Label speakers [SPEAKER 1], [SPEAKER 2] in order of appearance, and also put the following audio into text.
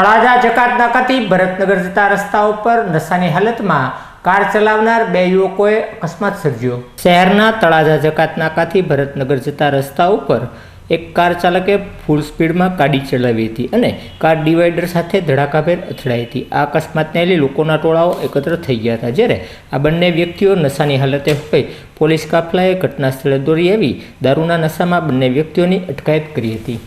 [SPEAKER 1] તળાજા જકાત નાકાથી ભરતનગર જતા રસ્તા ઉપર નશાની હાલતમાં કાર ચલાવનાર બે યુવકોએ અકસ્માત સર્જ્યો. શહેરના તળાજા જકાત નાકાથી ભરતનગર જતા રસ્તા ઉપર એક કાર ચાલકે ફૂલ સ્પીડમાં ગાડી ચલાવી હતી અને કાર ડિવાઈડર સાથે ધડાકાભેર અથડાઈ હતી. આ અકસ્માતને લઈ લોકોના ટોળાઓ એકત્ર થઈ ગયા હતા, જ્યારે આ બંને વ્યક્તિઓ નશાની હાલતે હોય પોલીસ કાફલાએ ઘટના સ્થળે દોડી આવી. દારૂના નશામાં બંને વ્યક્તિઓની અટકાયત કરી હતી.